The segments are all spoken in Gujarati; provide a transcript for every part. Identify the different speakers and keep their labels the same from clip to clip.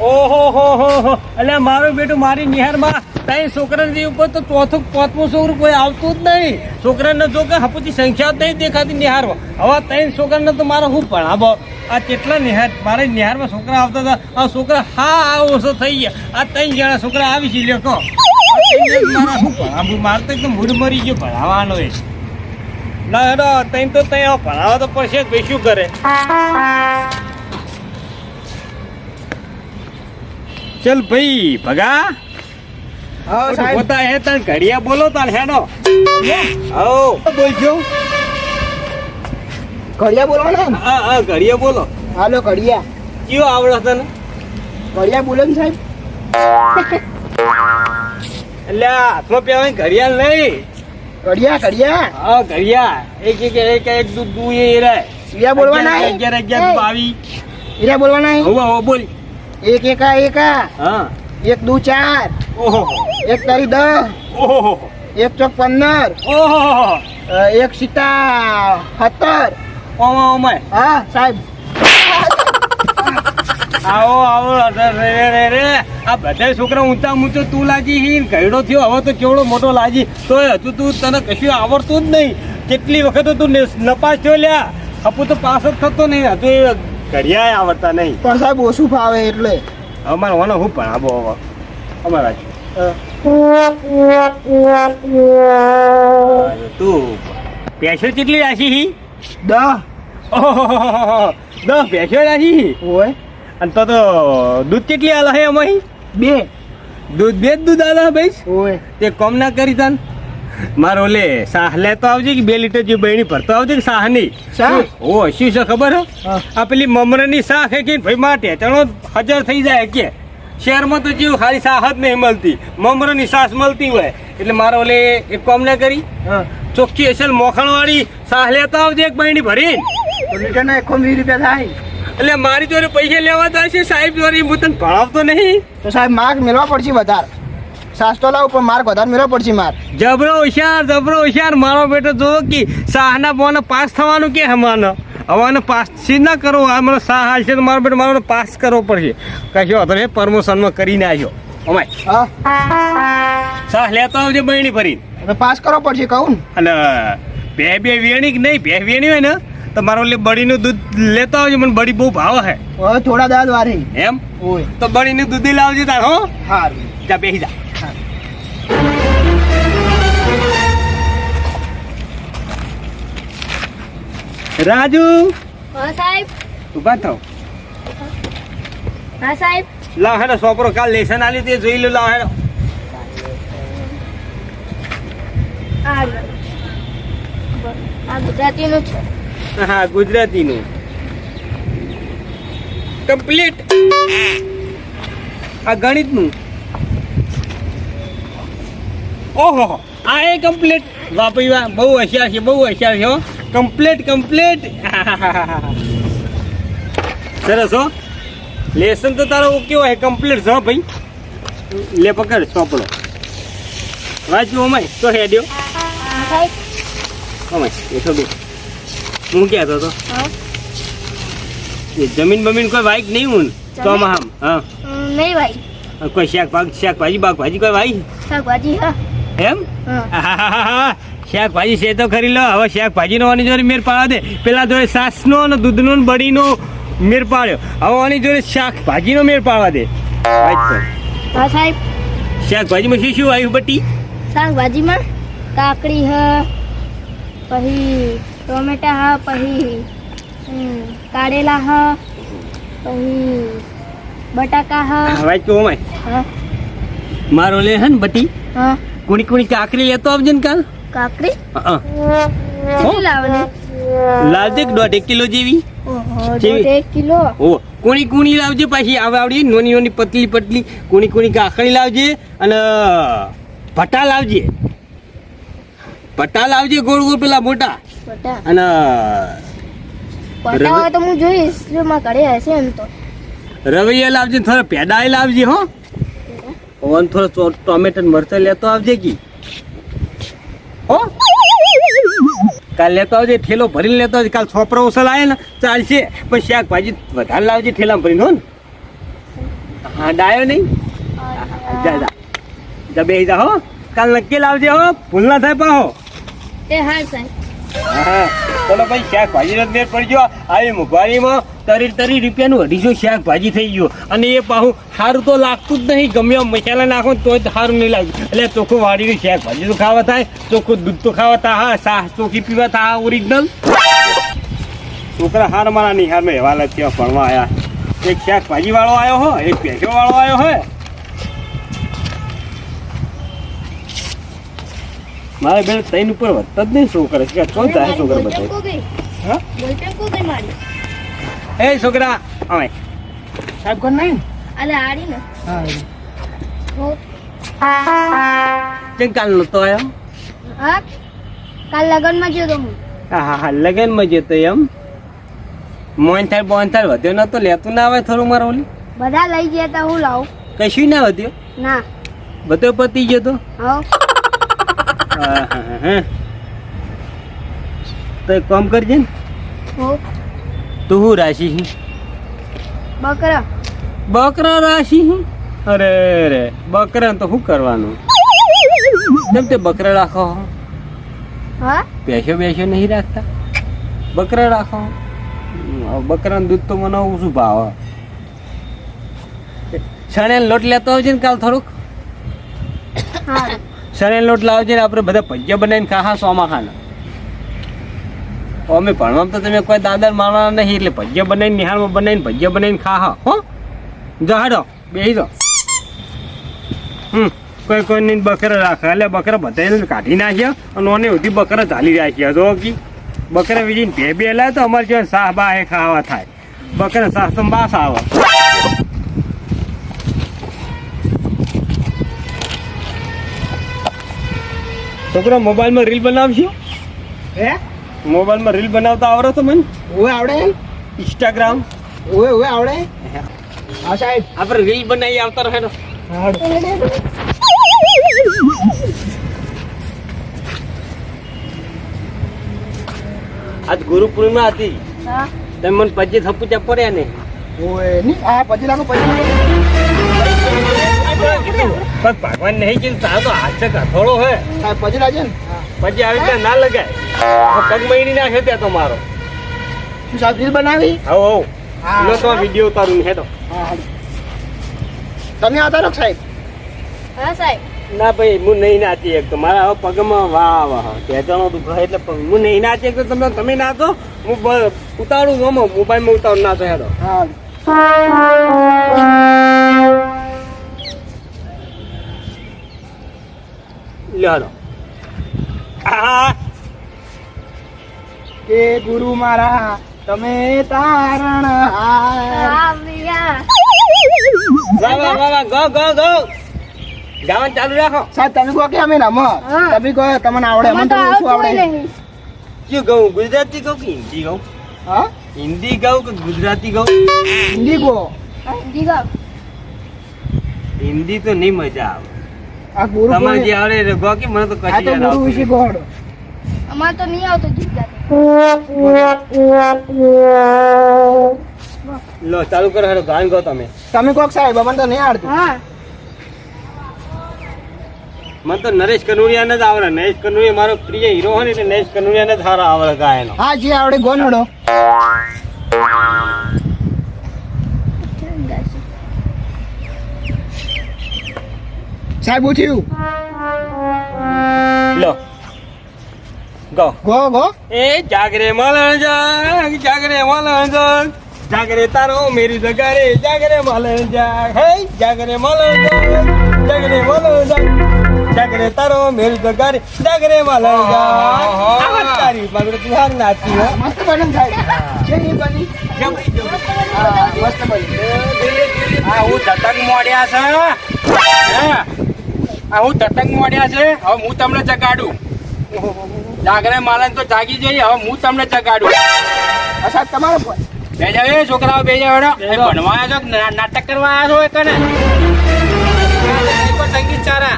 Speaker 1: ઓહો, હો હો હો. એટલે મારું બેટું મારી નિહારમાં ત્રણ છોકરાની ઉપર તો ચોથું પાંચમું છોકરું કોઈ આવતું જ નહીં. છોકરાને જો કે હપુતી સંખ્યા નહીં દેખાતી નિહારવા હવે ત્રણ છોકરાને તો મારે શું ભણાવો આ કેટલા નિહાર, મારે નિહારમાં છોકરા આવતા હતા. આ છોકરા હા, આ ઓછો થઈ ગયા. આ ત્રણ જણા છોકરા આવી છે, લ્યો ત્રણ શું ભણાવું મારે તો એકદમ મરી ગયો ભણાવવાનો એ. ના હેડો તઈ તો ત્યાં ભણાવવા તો પડશે જ ભાઈ શું કરે. ચલ ભાઈ ભગા. પોતા હે તન ઘડિયા બોલો તાર હેડો. હો? બોલજો
Speaker 2: ઘડિયા બોલવાના ને?
Speaker 1: હા હા ઘડિયા બોલો.
Speaker 2: હાલો ઘડિયા.
Speaker 1: કયો આવડો તને?
Speaker 2: ઘડિયા બોલો ને સાહેબ?
Speaker 1: એટલે હાથમાં પહેરવાની ઘડિયાળ નહીં.
Speaker 2: ઘડિયા ઘડિયા.
Speaker 1: હા કડિયા એક એક એક એક દુ દુ એ રે.
Speaker 2: હીરા બોલવાના?
Speaker 1: અગિયાર અગિયાર બાવી
Speaker 2: હીરા બોલવાના હે?
Speaker 1: હો હવે બોલ.
Speaker 2: એક એકા એકા
Speaker 1: હા.
Speaker 2: એક દુ ચાર.
Speaker 1: ઓહો.
Speaker 2: એક તારી દસ.
Speaker 1: ઓહો
Speaker 2: એક ચોક પંદર.
Speaker 1: ઓહો
Speaker 2: એક સીતા સત્તર.
Speaker 1: ઓમા ઓમાય
Speaker 2: હા સાહેબ.
Speaker 1: આવો આવો રે રે રે. આ બધા છોકરા ઊંચા ઊંચો તું લાગી હી ગયડો થયો. હવે તો કેવડો મોટો લાગી. તોય હજુ તું તને કશું આવડતું જ નહીં. કેટલી વખત તું નપાસ થયો લ્યા. હપુ તો પાસ જ થતો નહીં. હજુ એ ઘડિયાએ આવડતા નહીં.
Speaker 2: પણ સાહેબ ઓછું ફાવે એટલે.
Speaker 1: અમારે મને હું પણ આબો હવે? અમારા તું પેશો કેટલી રાખી હી?
Speaker 2: દહ.
Speaker 1: ઓહો દસ પેશો રાખી હી?
Speaker 2: હોય
Speaker 1: અને તો તો દૂધ કેટલી આલા હે અમારી?
Speaker 2: બે.
Speaker 1: દૂધ બે જ દૂધ આલા ભાઈ?
Speaker 2: હોય
Speaker 1: તે કોમ ના કરી તન. મારો લે સાહ લેતો આવજે કે બે લીટર જે બહેણી ભરતો આવજે કે સાહ નહીં.
Speaker 2: સાહ?
Speaker 1: ઓ શું છે ખબર હો? આ પેલી મમરાની સાહ હે કે ભાઈ માટે ચણો હજાર થઈ જાય કે. શહેરમાં તો જેવું ખાલી સાહ જ નહીં મળતી. મમરાની સાસ મળતી હોય. એટલે મારો લે એક કોમ ના કરી. ચોખ્ખી અસલ મોખણ વાળી સાહ લેતો આવજે એક બહેણી ભરીને.
Speaker 2: તો લીટરના એકસો વીસ રૂપિયા થાય.
Speaker 1: એટલે મારી જોડે પૈસા લેવા જાય છે સાહેબ જોડે હું તને ભણાવતો નહીં.
Speaker 2: તો સાહેબ માર્ક મેળવા પડશે વધારે. સાસ્તો લાવું પણ માર્ક વધારે મેળવા પડશે માર
Speaker 1: જબરો હોશિયાર જબરો હોશિયાર. મારો બેટો જો કે શાહના બોને પાસ થવાનું કે હમાનો? હવાને પાસ સી ના કરો? આ મને શાહ હાલ છે તો મારો બેટો મારો પાસ કરવો પડશે. કશો હતો ને પ્રમોશનમાં કરીને આવ્યો અમાય શાહ લેતો આવજે બહેણી
Speaker 2: ફરી પાસ કરવો પડશે કહું
Speaker 1: અને બે બે વેણી નહીં બે વેણી હોય ને તો મારો એટલે બળીનું દૂધ લેતો આવજો મને બળી બહુ ભાવ હે.
Speaker 2: હવે થોડા દાદ વારે.
Speaker 1: એમ?
Speaker 2: હોય
Speaker 1: તો બળીનું દૂધ લાવજો તાર હો?
Speaker 2: સારું
Speaker 1: જા બેસી જા. રાજુ
Speaker 3: હા સાહેબ.
Speaker 1: ઊભા થાવ.
Speaker 3: હા સાહેબ.
Speaker 1: લાવ હેડો છોકરો કાલ લેસન આલી તે જોઈ લો લાવ હેડો
Speaker 3: આ આ ગુજરાતીનું છે.
Speaker 1: હા ગુજરાતીનું. કમ્પ્લીટ આ ગણિતનું. ઓહો આ એ કમ્પ્લીટ વાપરી વા બહુ હોશિયાર છે બહુ હોશિયાર છે હો. કમ્પ્લીટ કમ્પ્લીટ સરસ હો. લેસન તો તારો કેવો હોય કમ્પ્લીટ છો ભાઈ. લે પકડ ચોપડો વાંચ્યું અમાય તો હેડ્યો. અમાય બેઠો બે હું કહેતો હતો જમીન બમીન કોઈ વાઈક નહીં હું તો આમ હા.
Speaker 3: નહીં ભાઈ
Speaker 1: કોઈ શાકભાગ શાકભાજી બાગભાજી કોઈ વાઈ?
Speaker 3: શાકભાજી હા.
Speaker 1: એમ. શાકભાજી છે તો ખરી લો. હવે શાકભાજી નો આની જોડે મેર પાડવા દે. પેલા જોડે સાસનો અને દૂધનો ને બળીનો મેર પાડ્યો. હવે આની જોડે શાકભાજીનો મેર પાડવા દે.
Speaker 3: હા સાહેબ.
Speaker 1: શાકભાજીમાં શું શું આવ્યું બટી?
Speaker 3: શાકભાજીમાં કાકડી હ. પછી ટોમેટા હા પછી કારેલા હ પછી બટાકા હા.
Speaker 1: વાંચ તો ઓમાય મારો લે હે ને બટી?
Speaker 3: હા.
Speaker 1: કુણી કુણી કાકરી લેતો આવજે ને કાલ?
Speaker 3: કાકરી?
Speaker 1: હા
Speaker 3: કેટલી લાવવાની?
Speaker 1: લાવજે દોઢ એક કિલો જેવી?
Speaker 3: ઓહો દોઢ એક કિલો?
Speaker 1: ઓ કુણી કુણી લાવજે પાછી આવે આવડી નોની નોની પતલી પતલી. કોણી કુણી કાકડી લાવજે અને ભટા લાવજે. ભટા લાવજે ગોળ ગોળ પેલા મોટા. અને
Speaker 3: હોય તો હું જોઈશમાં ઘરે હશે એમ તો.
Speaker 1: રવૈયા લાવજે થોડા પેડાય લાવજે હો. ઓન થોડો ટોમેટો મરચાં લેતો આવજે કી. હો? કાલ લેતો આવજે ઠેલો ભરીને લેતો આવજે. કાલ છોપરો ઉસલ આવે ને ચાલશે. પણ શાકભાજી વધારે લાવજે ઠેલા ભરીને હો ને. હા ડાયો નહીં જા જા. જા બે જા હો. કાલ નક્કી લાવજે હો. ભૂલ ના થાય પાહો.
Speaker 3: એ હા સાહેબ.
Speaker 1: હા ચલો ભાઈ, શાકભાજી નો મેળ પડજો આવી મોંઘવારીમાં તરી તરી રૂપિયાનું અઢીસો શાકભાજી થઈ ગયું. અને એ પાછું સારું તો લાગતું જ નહીં. ગમે મસાલા નાખો તોય સારું નહીં લાગ્યું એટલે ચોખ્ખું વાળીનું શાકભાજી તો ખાવા થાય. ચોખ્ખું દૂધ તો ખાવા તા હા સા ચોખ્ખી પીવા થાય. ઓરિજિનલ છોકરા હાર મારા નિહાર મેં એવા લખ્યા ભણવા આવ્યા એક શાકભાજી વાળો આવ્યો હોય એક ભેંસો વાળો આવ્યો હોય મારે બેન ત્રણ ઉપર વધતા જ નહીં છોકરા કે ચો જાય છોકરા બધા?
Speaker 3: કો ગઈ
Speaker 1: હા?
Speaker 3: બોલપેન કો ગઈ મારી?
Speaker 1: એ છોકરા આવે
Speaker 2: સાહેબ કોણ નહીં?
Speaker 3: અલે આડી ને.
Speaker 2: હા
Speaker 3: હો.
Speaker 1: ચેક કાલ નતો આવ્યો?
Speaker 3: હા? કાલ લગનમાં ગયો તો હું.
Speaker 1: હા હા લગનમાં તો એમ. મોન થાય બોન થાય વધ્યો નતો લેતું ના આવે થોડું મારો ઓલી.
Speaker 3: બધા લઈ ગયા તા હું લાવું.
Speaker 1: કશું ના વધ્યો?
Speaker 3: ના.
Speaker 1: બધો પતી ગયો તો?
Speaker 3: હા.
Speaker 1: તો એક કામ કરજે ને. તું હું રાશિ છે
Speaker 3: બકરા.
Speaker 1: બકરા રાશિ છે અરે રે બકરા તો શું કરવાનું? કેમ તે બકરા રાખો હા. બેસો બેસો નહીં રાખતા. બકરા રાખો બકરાનું દૂધ તો મને શું ભાવ? શણે લોટ લેતો આવજે ને કાલ થોડુંક?
Speaker 3: હા.
Speaker 1: શણેલ લોટ લાવજે ને આપણે બધા ભજીયા બનાવીને ખાહા સોમાં ખાના અમે ભણવામાં તો તમે કોઈ દાદર મારવાના નહીં, એટલે ભજીયા બનાવીને, નિહાળમાં બનાવીને ભજીયા બનાવીને ખાહા, હો. જહાડો હાડો બેસી દો હમ, કોઈ કોઈ નહીં બકરા રાખે, એટલે બકરા બધા કાઢી નાખ્યા અને ઓને સુધી બકરા ચાલી રાખ્યા તો કી. બકરા વીજીને ભે બે તો અમારે જો સાહ બા ખાવા થાય. બકરા સાહ તો બાસ આવે. છોકરા મોબાઈલમાં રીલ બનાવશું
Speaker 2: હે?
Speaker 1: મોબાઈલમાં રીલ બનાવતા આવડે તો મને.
Speaker 2: ઓય આવડે
Speaker 1: ઇન્સ્ટાગ્રામ
Speaker 2: ઓય ઓય આવડે? હા સાહેબ.
Speaker 1: આપણે રીલ બનાવી આવતા રહે તો આજ ગુરુ પૂર્ણિમા હતી.
Speaker 3: હા.
Speaker 1: તમે મને પચીસ થપ્પુ ચપ્પડ્યા ને.
Speaker 2: ઓયની આ પછી લાગો પછી
Speaker 1: પણ ભગવાન નહીં કીધું તારો તો હાથ છે કઠોળો હે.
Speaker 2: સાહેબ પછી રાજે ને.
Speaker 1: પછી આવી રીતે ના લગાય. પગ મહિની નાખે ત્યાં તો મારો.
Speaker 2: શું સાહેબ રીલ બનાવી?
Speaker 1: હવ હવ લો તો વીડિયો ઉતારું હેડો.
Speaker 2: તમે આવતા રહો સાહેબ?
Speaker 3: હા સાહેબ.
Speaker 1: ના ભાઈ હું નહીં નાચી એક તો મારા હવે પગમાં વાહ વાહ. ખેંચાણો દુખો એટલે પગ હું નહીં નાચી એક તો તમે તમે નાચો. હું ઉતારું ગમો મોબાઈલમાં ઉતારું. નાચો હેડો.
Speaker 2: હા.
Speaker 1: આ
Speaker 2: કે ગુરુ મારા તમે તારણ
Speaker 1: ગો ગો ગો. ગાવાનું ચાલુ રાખો.
Speaker 2: સાહેબ તમે કહો કે અમે રમો તમે કહો તમને આવડે
Speaker 3: મને
Speaker 2: અમને તમને શું આવડે.
Speaker 1: શું કહું ગુજરાતી કહું કે હિન્દી કહું?
Speaker 2: હા?
Speaker 1: હિન્દી કહું કે ગુજરાતી કહું?
Speaker 2: હિન્દી
Speaker 3: ગાવ
Speaker 1: હિન્દી તો નહીં મજા આવે.
Speaker 2: આ ગુરુ
Speaker 1: તમારે જે આવડે એ ગો કે મને તો
Speaker 2: આ તો ગુરુ વિશે ગોડ
Speaker 3: અમાર તો નહીં આવતો ગીત ગાતું
Speaker 1: લો ચાલુ કરો હેડો ગાન ગો તમે.
Speaker 2: તમે કહો સાહેબ મને તો નહીં આવડતું.
Speaker 3: હા.
Speaker 1: મને તો નરેશ કનુરિયા ને જ આવડે. નરેશ કનુરિયા મારો પ્રિય હીરો હોય ને એટલે નરેશ કનુરિયા ને જ સારો આવડે ગાયનો.
Speaker 2: હા જે આવડે ગોન હડો સાહેબ ઉઠ્યું
Speaker 1: લો. ગો.
Speaker 2: ગો ગો.
Speaker 1: એ જાગરે મલણ જાગ જાગરે મલણ જાગ જાગરે તારો મેરી જગારે જાગરે મલણ જાગ હે જાગરે મલણ જાગ જાગરે મલણ જાગ જાગરે તારો મેરી જગારે જાગરે મલણ જાગ આવત તારી બાબરે તું હાર નાચી
Speaker 2: મસ્ત બની થાય છે બની?
Speaker 1: જબરી જબરી
Speaker 2: હા મસ્ત બની
Speaker 1: હા હું ધતંગ મોડ્યા છે હે? આ હું તતંગ મોડ્યા છે હવે હું તમને જગાડું. જાગરે માલન તો જાગી જઈએ હવે હું તમને જગાડું.
Speaker 2: આ તમારો
Speaker 1: બે જાવે છોકરાઓ બે જાવે ભણવા આવ્યા છો નાટક કરવા આવ્યા છો કને સંગીત ચારા?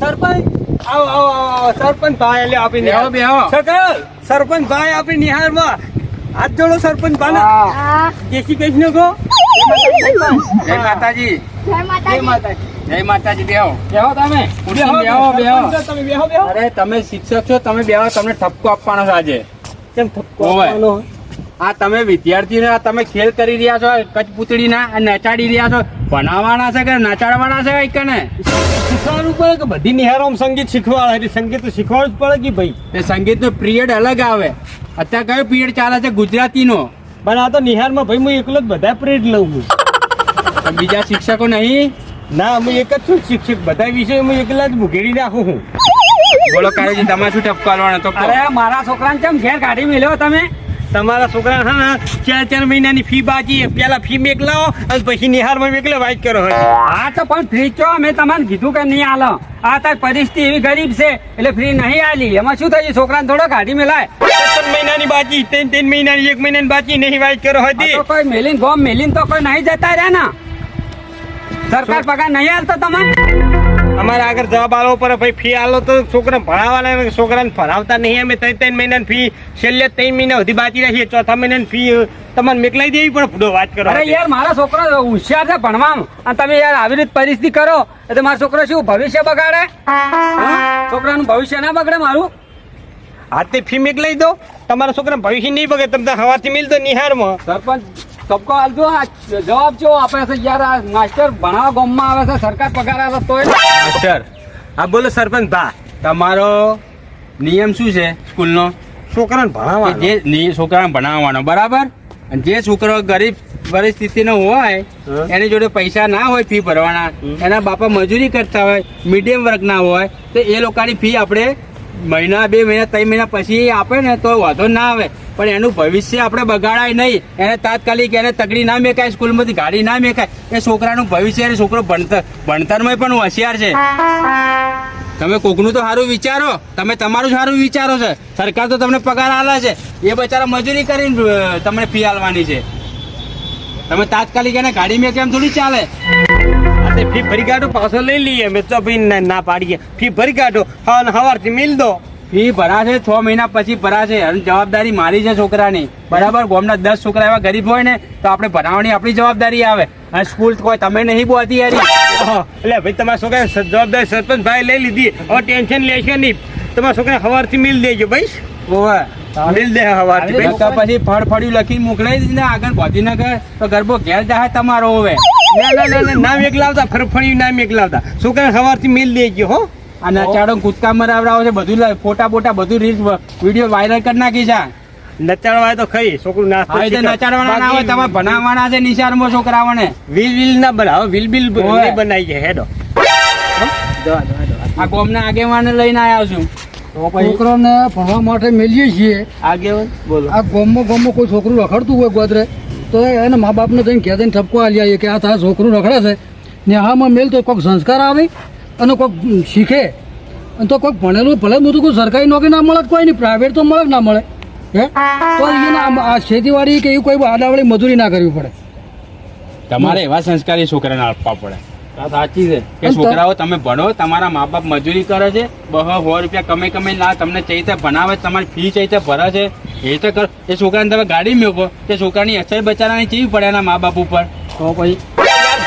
Speaker 1: સરપંચ? આવો આવો આવો સરપંચ ભાઈ એટલે આપી
Speaker 4: બેહો, બેહો.
Speaker 1: સકલ સરપંચ ભાઈ આપી નિહારમાં. હાથ જોડો સરપંચ ભાઈ
Speaker 2: હા.
Speaker 3: હા
Speaker 1: કેસી કઈ કો
Speaker 4: જય માતાજી.
Speaker 3: જય માતાજી.
Speaker 4: જય માતાજી બેહો.
Speaker 1: બેહો તમે.
Speaker 4: બેહો, બેહો.
Speaker 1: તમે બેહો બેહો.
Speaker 4: અરે તમે શિક્ષક છો તમે બેહો તમને ઠપકો આપવાનો છે આજે.
Speaker 1: કેમ ઠપકો. આપવાનો?
Speaker 4: આ તમે વિદ્યાર્થીને તમે ખેલ કરી રહ્યા છો કચપૂતળીના નચાડી રહ્યા છો. ભણાવવાના છે કે નચાડવાના છે કઈ કને
Speaker 1: શીખવાનું પડે કે બધી નિહારોમ સંગીત શીખવાડે? એટલે સંગીત તો શીખવાડવું જ પડે કે ભાઈ?
Speaker 4: એ સંગીતનો પિરિયડ અલગ આવે. અત્યારે કયો પિરિયડ ચાલે છે ગુજરાતીનો?
Speaker 1: પણ આ તો નિહારમાં ભાઈ હું એકલો જ બધા પિરિયડ લઉં છું.
Speaker 4: બીજા શિક્ષકો નહીં?
Speaker 1: ના અમે એક જ છું શિક્ષક બધા વિષય હું એકલા જ મુઘેડી નાખું છું.
Speaker 4: બોલો કાળજી તમારે શું ઠપકો તો
Speaker 5: અરે મારા છોકરાને કેમ ઘેર કાઢી મેલ્યો તમે?
Speaker 1: તમારા છોકરા હા ને ચાર ચાર મહિનાની ફી બાકી પેલા ફી મેકલાવો અને પછી નિહારમાં મેકલે વાઇટ કરો
Speaker 5: હા તો પણ ફ્રી છો? મેં તમારે કીધું કે નહીં આલો. આ તાર પરિસ્થિતિ એવી ગરીબ છે એટલે ફ્રી નહીં આલી. એમાં શું થયું? છોકરાને થોડો કાઢી મેલાય.
Speaker 1: ત્રણ મહિનાની બાકી ત્રણ ત્રણ મહિનાની એક મહિનાની બાકી નહીં વાઇટ કરો હતી
Speaker 5: કોઈ મેલીન ગોમ મેલીન તો કોઈ નહીં જતા રહ્યા ને. સરકાર પગાર નહીં આલતો તમારે?
Speaker 1: અમારે આગળ જવાબ આલવો પડે. ભાઈ ફી આલો તો છોકરા ભણાવવાના છોકરાને ભણાવતા નહીં. અમે ત્રણ ત્રણ મહિનાની ફી છેલ્લે ત્રણ મહિના સુધી બાકી રાખીએ ચોથા મહિનાની ફી તમારે મેકલાઈ દેવી પણ ભૂડો વાત કરો.
Speaker 5: અરે યાર મારા છોકરો હોશિયાર છે ભણવામાં અને તમે યાર આવી રીતે પરિસ્થિતિ કરો એટલે મારો છોકરો શું ભવિષ્ય બગાડે? છોકરાનું ભવિષ્ય ના બગડે મારું?
Speaker 1: હાથે ફી મેકલાઈ દો. તમારા છોકરા ભવિષ્ય નહીં બગડે. તમને હવાથી મિલ દો નિહારમાં.
Speaker 5: સરપંચ તબકો આલજો આ જવાબ જો આપે છે યાર આ માસ્ટર ભણાવવા ગામમાં આવે છે સરકાર પગાર આવે તોય
Speaker 4: માસ્ટર
Speaker 1: હા બોલો સરપંચ ભા.
Speaker 4: તમારો નિયમ શું છે સ્કૂલનો?
Speaker 1: છોકરાને
Speaker 4: ભણાવવાનો.
Speaker 1: ભણાવવા
Speaker 4: જે ની- છોકરાને ભણાવવાનો બરાબર? અને જે છોકરો ગરીબ પરિસ્થિતિનો હોય એની જોડે પૈસા ના હોય ફી ભરવાના એના બાપા મજૂરી કરતા હોય મીડિયમ વર્ગના હોય તો એ લોકોની ફી આપણે મહિના બે મહિના ત્રણ મહિના પછી આપે ને તો વાંધો ના આવે. પણ એનું ભવિષ્ય આપણે બગાડાય નહીં. એને તાત્કાલિક એને તગડી ના મેકાય સ્કૂલમાંથી ગાડી ના મેકાય એ છોકરાનું ભવિષ્ય અને છોકરો ભણતર ભણતરમાં પણ હોશિયાર છે. તમે કોકનું તો સારું વિચારો. તમે તમારું સારું વિચારો છે. સરકાર તો તમને પગાર આલે છે. એ બચારા મજૂરી કરીને તમને ફી આલવાની છે. તમે તાત્કાલિક એને ગાડી મેં કેમ થોડી ચાલે?
Speaker 1: ફી ભરી કાઢો, પાછો લઈ લઈએ. અમે તો ભાઈ ના- પાડીએ. ફી ભરી કાઢો. હા ને હવારથી મિલ દો.
Speaker 4: ફી ભરાશે છ મહિના પછી ભરાશે. અને જવાબદારી મારી છે છોકરાની. બરાબર? ગામના દસ છોકરા એવા ગરીબ હોય ને તો આપણે ભણાવવાની આપણી જવાબદારી આવે. અને સ્કૂલ કોઈ તમે નહીં બોતી યારી.
Speaker 1: એટલે ભાઈ તમારા છોકરા જવાબદારી સરપંચ ભાઈ લઈ લીધી. હવે ટેન્શન લેશો નહીં. તમારા છોકરા સવારથી મિલ દેજો ભાઈ.
Speaker 4: ઓવે.
Speaker 1: મિલ દે હવારથી ભાઈ.
Speaker 4: પછી ફળ ફળ્યું લખીને મોકલાઈ દીધી ને આગળ ગાંધીનગર. તો ગરબો ઘેર જાય તમારો હવે.
Speaker 1: ના ના ના ના ના મેક લાવતા. ફરફડી ના મેક લાવતા. છોકરા સવારથી મિલ દેજો હો.
Speaker 4: આ નચાડો કૂદકા મરાવડાવો છે બધું ફોટા બોટા બધું રીલ્સ વીડિયો વાયરલ કરી નાખી છે.
Speaker 1: નચાડવા તો ખરી છોકરું નાસ્તો
Speaker 4: આવી નચાડવાના ના હોય તમારે ભણાવવાના છે નિશાળમાં છોકરાઓને.
Speaker 1: વિલ વિલ ના બનાવો વિલ બિલ. નહીં બનાવી છે હેડો.
Speaker 4: આ ગોમના આગેવાને લઈને આવ્યો છું.
Speaker 6: છોકરાને ભણવા માટે મેલીએ છીએ.
Speaker 1: આગેવાન? બોલો.
Speaker 6: આ ગામમાં ગામમાં કોઈ છોકરું રખડતું હોય ગોદરે તો એને મા બાપને જઈને ઘેર જઈને ઠપકો આલી આવીએ કે આ તારા છોકરું રખડે છે. ને હામાં મેલ તો કોઈક સંસ્કાર આવે. અને કોઈક શીખે. અને તો કોઈક ભણેલું ભલે બધું કોઈ સરકારી નોકરી ના મળે કોઈ નહીં પ્રાઇવેટ તો મળે ના મળે. હે? તો આ ખેતીવાડી કે એવી કોઈ આડાવાળી મજૂરી ના કરવી પડે.
Speaker 4: તમારે એવા સંસ્કારી છોકરાને આપવા પડે.
Speaker 5: સાચી છે.
Speaker 4: કે છોકરાઓ તમે ભણો તમારા મા બાપ મજૂરી કરે છે બહો સો રૂપિયા કમે કમે ના તમને ચૈતે ભણાવે તમારી ફી ચૈતે ભરે છે એ તો કર એ છોકરાને તમે ગાડી મેળવો તે છોકરાની અસર બચારાની ચીવી પડે એના મા બાપ ઉપર?
Speaker 5: તો પછી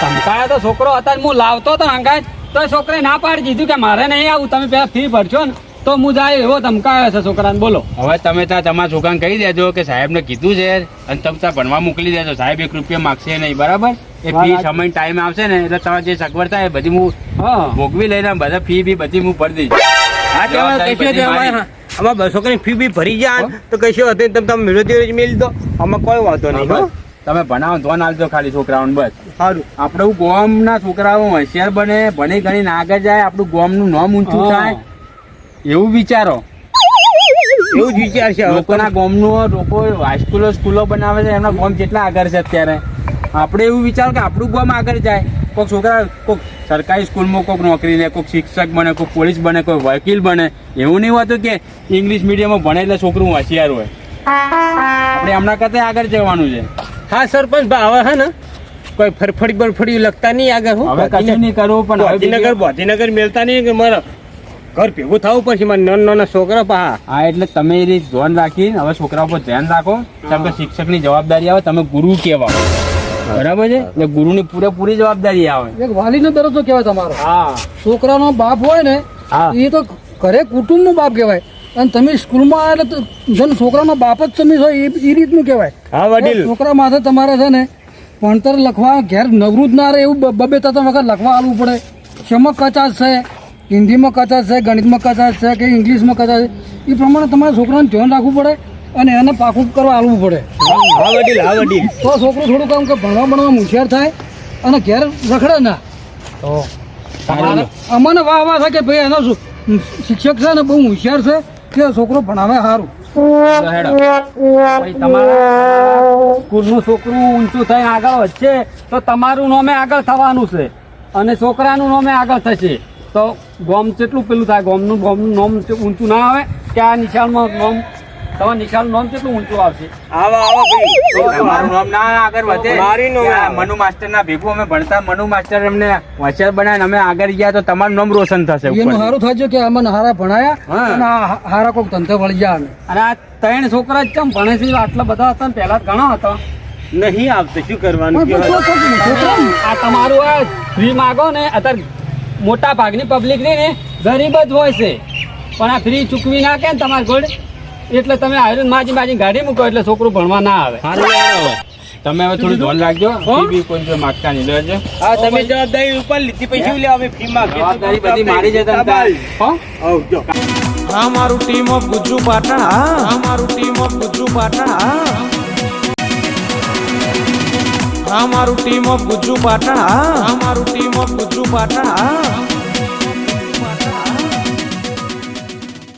Speaker 5: ધમકાયા તો છોકરો હતા હું લાવતો હતો અંગાજ તો એ છોકરે ના પાડી દીધું કે મારે નહીં આવું તમે પેલા ફી ભરશો ને. તો હું જાય એવો ધમકાયો છે છોકરાને બોલો.
Speaker 4: હવે તમે ત્યાં તમારા છોકરાને કહી દેજો કે સાહેબને કીધું છે અને તમે ત્યાં ભણવા મોકલી દેજો. સાહેબ એક રૂપિયા માગશે નહીં બરાબર? એ ફી સમય ટાઈમ આવશે ને એટલે તમારે જે સગવડ થાય એ બધી હું ભોગવી લઈને બધા ફી બી બધી હું ભરી દઈશ.
Speaker 1: હા તે અમારે
Speaker 4: જવાબદારી
Speaker 1: કશું
Speaker 4: બધી
Speaker 1: તે અમારે
Speaker 4: મારી.
Speaker 1: હા, અમારે બસો કરીને ફી બી ભરી જાય તો કશું હતું તમે તમે મેળવી મેળ દો આમાં કોઈ વાંધો નહીં હો
Speaker 4: તમે ભણાવો ધોન નાલજો ખાલી છોકરાઓને બસ.
Speaker 1: સારું
Speaker 4: આપણું ગોમના છોકરાઓ હોશિયાર બને ભણી ગણીને આગળ જાય આપણું ગોમનું નામ ઊંચું. થાય. એવું વિચારો.
Speaker 1: એવું જ વિચાર છે
Speaker 4: લોકોના ગોમનું લોકો હાઈસ્કૂલો સ્કૂલો બનાવે છે એમના ગોમ કેટલા આગળ છે અત્યારે. આપણે એવું વિચારો કે આપણું ગોમ આગળ જાય. કોઈક છોકરા કોઈક સરકારી સ્કૂલમાં કોઈક નોકરી લે કોઈક શિક્ષક બને કોઈક પોલીસ બને કોઈ વકીલ બને. એવું નહીં હોતું કે ઇંગ્લિશ મીડિયમમાં ભણે એટલે છોકરું હોશિયાર હોય. આપણે એમના કરતા આગળ જવાનું છે.
Speaker 1: હા સરપંચ ભાવ હવે હે ને કોઈ ફરફડી બરફડી લગતા નહીં આગળ હું
Speaker 4: હવે કશું નહીં કરવું પણ
Speaker 1: ગાંધીનગર ગાંધીનગર મેળતા નહીં કે મારા ઘર ભેગું થવું પછી મારે નાના નાના છોકરા પા
Speaker 4: હા. એટલે તમે એ ધ્યાન રાખીને હવે છોકરા ઉપર ધ્યાન રાખો. તમે શિક્ષકની જવાબદારી આવે તમે ગુરુ કહેવા. બરાબર છે? એટલે ગુરુની પૂરેપૂરી જવાબદારી આવે.
Speaker 6: એક વાલીનો દરજ્જો કહેવાય તમારો.
Speaker 4: હા.
Speaker 6: છોકરાનો બાપ હોય ને એ તો ઘરે કુટુંબનો બાપ કહેવાય. અને તમે સ્કૂલમાં એટલે તો જેમ છોકરાનો બાપ જ તમે છો એ રીતનું કહેવાય.
Speaker 1: હા વડીલ.
Speaker 6: છોકરા માથે તમારે છે ને ભણતર લખવા ઘેર નવરું જ ના રહે એવું બબે ત્રણ વખત લખવા આવવું પડે. શેમાં કચાશ છે? હિન્દીમાં કચાશ છે ગણિતમાં કચાશ છે કે ઇંગ્લિશમાં કચાશ છે? એ પ્રમાણે તમારે છોકરાને ધ્યાન રાખવું પડે અને એને પાકું કરવા આવવું પડે.
Speaker 1: હા વડીલ હા વડીલ.
Speaker 6: તો છોકરો થોડું કામ કે ભણવા ભણવામાં હોશિયાર થાય અને ઘેર રખડે ના. અમને વાહ વાહ થાય કે ભાઈ એનો શિક્ષક છે ને બહુ હોશિયાર છે. કે છોકરો ભણાવે સારું
Speaker 5: તમારા સ્કૂલનું છોકરું ઊંચું થઈને આગળ વધશે તો તમારું નોમે આગળ થવાનું છે અને છોકરાનું નોમે આગળ થશે. તો ગોમ જેટલું પેલું થાય, ગોમનું ગોમનું નોમ ઊંચું ના આવે, કે આ નિશાળમાં નોમ તમારા નિશાન નોમ કેટલું ઊંચું આવશે?
Speaker 1: આવો આવો ભાઈ.
Speaker 4: મારું નામ ના આગળ વધે.
Speaker 1: મારી નામ.
Speaker 4: મનુ માસ્ટર ના ભેગું અમે ભણતા. મનુ માસ્ટર અમને હોશિયાર બનાવીને અમે આગળ ગયા તો તમારું નામ રોશન થશે
Speaker 6: એનું. સારું થાય કે અમને હારા ભણાયા અને હારા કોઈક ધંધે વળી ગયા
Speaker 5: અને આ ત્રણ છોકરા જ કેમ ભણે છે? આટલા બધા હતા ને પહેલા ઘણા હતા.
Speaker 1: નહીં આવતું. શું કરવાનું?
Speaker 5: આ તમારું આ ફ્રી માગો ને. અત્યારે મોટા ભાગની પબ્લિક ને ગરીબ જ હોય છે. પણ આ ફ્રી ચૂકવી નાખે ને તમારે ગોળ એટલે તમે આયરન માજી માજી ગાડી મૂકો એટલે છોકરું ભણવા ના આવે.
Speaker 4: હવે. તમે હવે થોડું ધોન રાખજો. ફી બી કોઈ જો માગતા નહીં. લેજો.
Speaker 1: હા તમે જવાબદારી ઉપર લીધી પછી લે અમે ફી માં
Speaker 4: જવાબદારી બધી મારી છે તમ. હો?
Speaker 7: મારું ટીમ ઓફ ગુજ્જુ પાટણ હા. મારું ટીમ ઓફ ગુજ્જુ પાટણ હા. મારું ટીમ ઓફ ગુજ્જુ પાટણ હા. મારું ટીમ ઓફ ગુજ્જુ પાટણ હા.